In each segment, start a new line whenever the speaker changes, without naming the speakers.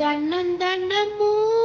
දන්නන් දන්න මූ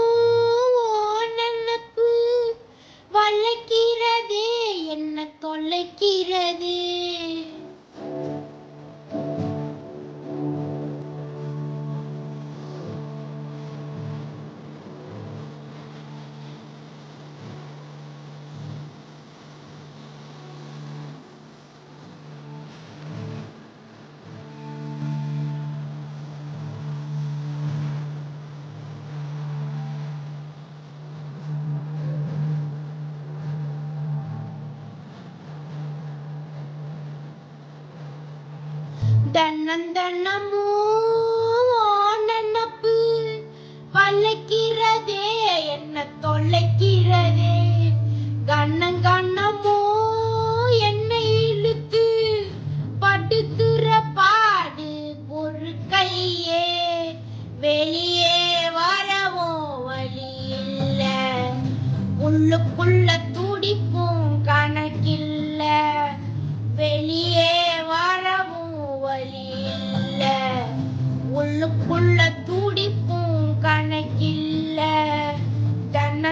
தன்னந்தனமோ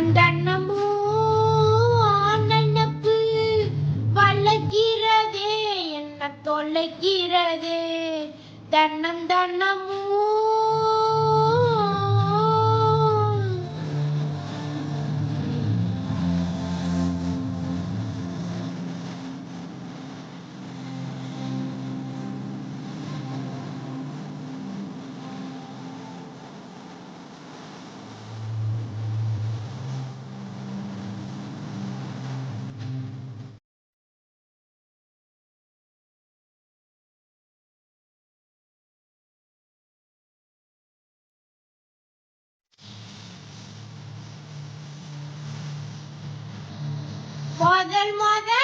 கண்டனமோ நினப்பு வளைக்கிறதே என்ன தொலைக்கிறதே தன்னந்தனமோ More than more than.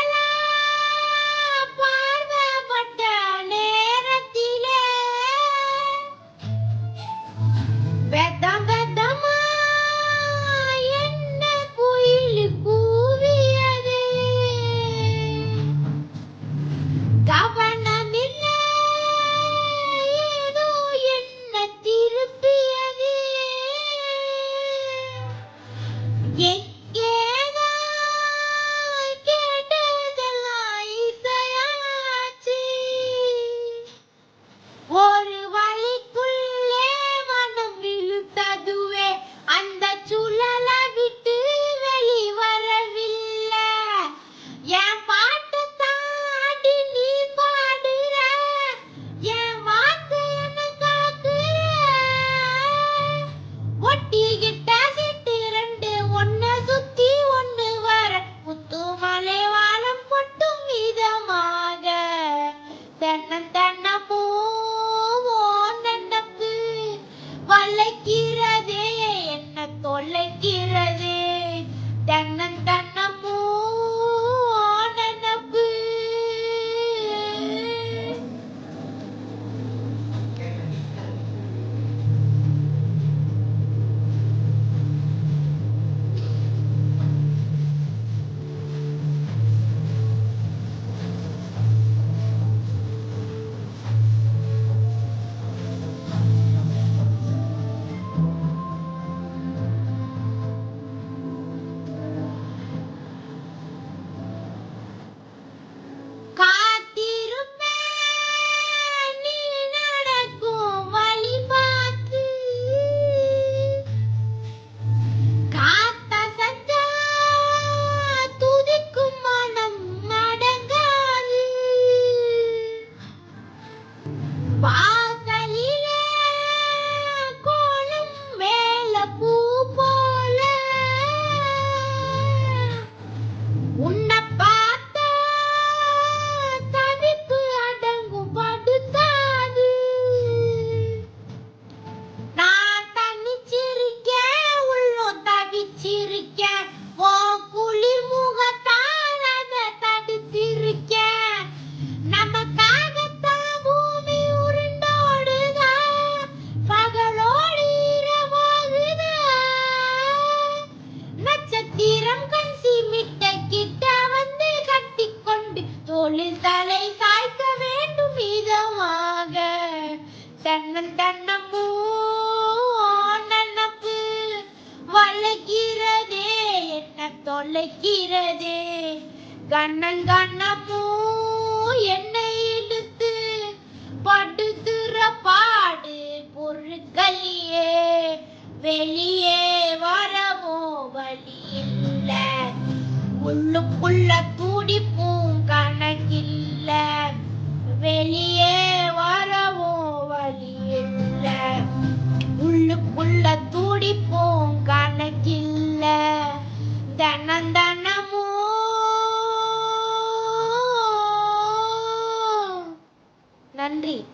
தலை சாய்க்க வேண்டும் விதமாக தன்னன் தன்னம்பூ நனப்பு வளைக்கிறதே என்ன தொலைக்கிறதே. கண்ணன் கண்ணப்பூ என்னை இழுத்து படுத்துற பாடு பொருட்களியே வெளியே வரவோ வழி இல்லை. உள்ளுக்குள்ள துடிப்பும் இல்ல. வெளியே வரவும் வழி இல்ல. உள்ளுக்குள்ள துடிப்போம் கணக்கில்ல. தனம் தனமும் நன்றி.